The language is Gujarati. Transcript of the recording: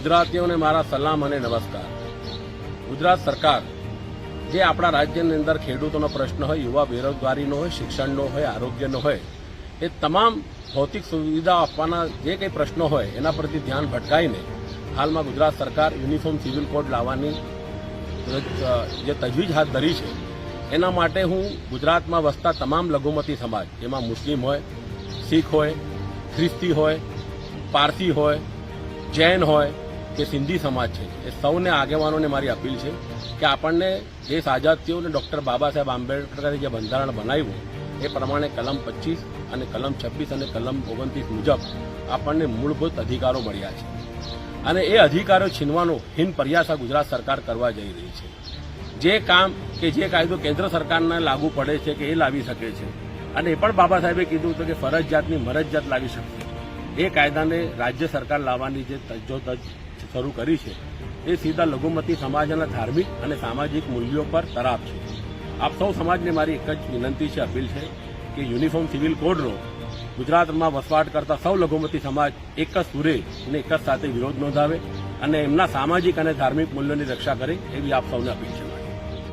ગુજરાતીઓને મારા સલામ અને નમસ્કાર. ગુજરાત સરકાર, જે આપણા રાજ્યની અંદર ખેડૂતોનો પ્રશ્ન હોય, યુવા બેરોજગારીનો હોય, શિક્ષણનો હોય, આરોગ્યનો હોય, એ તમામ ભૌતિક સુવિધા આપવાના જે કંઈ પ્રશ્નો હોય, એના પરથી ધ્યાન ભટકાઈને હાલમાં ગુજરાત સરકાર યુનિફોર્મ સિવિલ કોડ લાવવાની જે તજવીજ હાથ ધરી છે, એના માટે હું ગુજરાતમાં વસતા તમામ લઘુમતી સમાજ, જેમાં મુસ્લિમ હોય, શીખ હોય, ખ્રિસ્તી હોય, પારસી હોય, જૈન હોય કે સિંધી સમાજ છે, એ સૌને આગેવાનોને મારી અપીલ છે કે આપણને દેશ આઝાદ થયો અને ડૉક્ટર બાબા સાહેબ આંબેડકરે જે બંધારણ બનાવ્યું, એ પ્રમાણે કલમ પચીસ અને કલમ છવ્વીસ અને કલમ ઓગણત્રીસ મુજબ આપણને મૂળભૂત અધિકારો મળ્યા છે. અને એ અધિકારો છીનવાનો હિન પ્રયાસ ગુજરાત સરકાર કરવા જઈ રહી છે. જે કામ કે જે કાયદો કેન્દ્ર સરકારને લાગુ પડે છે કે એ લાવી શકે છે. અને એ પણ બાબા સાહેબે કીધું હતું કે ફરજિયાતની મરજિયાત લાવી શકશે. એ કાયદાને રાજ્ય સરકાર લાવવાની જે તજોતજ શરૂ કરી છે. એ સીધા લઘુમતી સમાજના ધાર્મિક અને સામાજિક મૂલ્યો પર તરાપ છે. આપ સૌ સમાજને મારી એક જ વિનંતી છે, અપીલ છે કે યુનિફોર્મ સિવિલ કોડનો ગુજરાતમાં વસવાટ કરતા સૌ લઘુમતી સમાજ એક જ સુરે અને એક જ સાથે વિરોધ નોંધાવે અને એમના સામાજિક અને ધાર્મિક મૂલ્યોની રક્ષા કરે એવી આપ સૌને અપીલ છે.